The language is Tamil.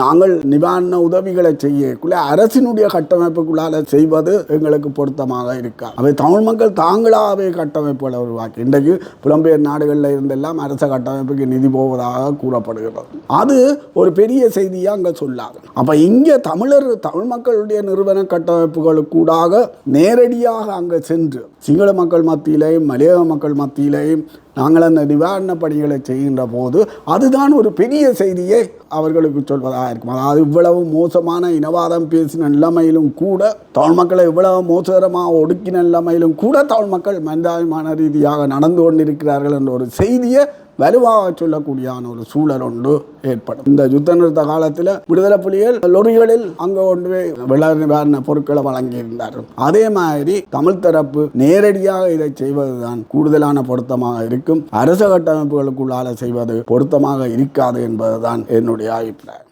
நாங்கள் நிவாரண உதவிகளை செய்யக்குள்ள அரசினுடைய கட்டமைப்புக்குள்ளால செய்வது எங்களுக்கு பொருத்தமாக இருக்கா? அவை தமிழ் மக்கள் தாங்களாகவே கட்டமைப்புகளை உருவாக்கி இன்றைக்கு புலம்பெயர் நாடுகளில் இருந்தெல்லாம் அரச கட்டமைப்புக்கு நிதி போவதாக கூறப்படுகிறது. அது ஒரு பெரிய செய்தியாக அங்கே சொல்லாது. அப்போ இங்கே தமிழர் தமிழ் மக்களுடைய நிறுவன கட்டமைப்புகளுக்கூடாக நேரடியாக அங்கே சென்று சிங்கள மக்கள் மத்தியிலையும் மலையக மக்கள் மத்தியிலையும் நாங்கள் அந்த நிவாரண பணிகளை செய்கின்ற போது அதுதான் ஒரு பெரிய செய்தியை அவர்களுக்கு சொல்வதாக இருக்கும். அதாவது இவ்வளவு மோசமான இனவாதம் பேசின நிலைமையிலும் கூட தமிழ் மக்களை இவ்வளவு மோசகரமாக ஒடுக்கின நிலைமையிலும் கூட தமிழ் மக்கள் மனிதாபிமான ரீதியாக நடந்து கொண்டிருக்கிறார்கள் என்ற ஒரு செய்தியை வலுவாக சொல்லக்கூடியான ஒரு சூழல் ஒன்று ஏற்படும். இந்த யுத்த நிறுத்த காலத்தில் விடுதலை புலிகள் லொரிகளில் அங்கே கொண்டு போய் நிவாரண பொருட்களை வழங்கியிருந்தார்கள். அதே மாதிரி தமிழ் தரப்பு நேரடியாக இதை செய்வதுதான் கூடுதலான பொருத்தமாக இருக்கும். அரச கட்டமைப்புகளுக்குள்ளால செய்வது பொருத்தமாக இருக்காது என்பதுதான் என்னுடைய அபிப்பிராயம்.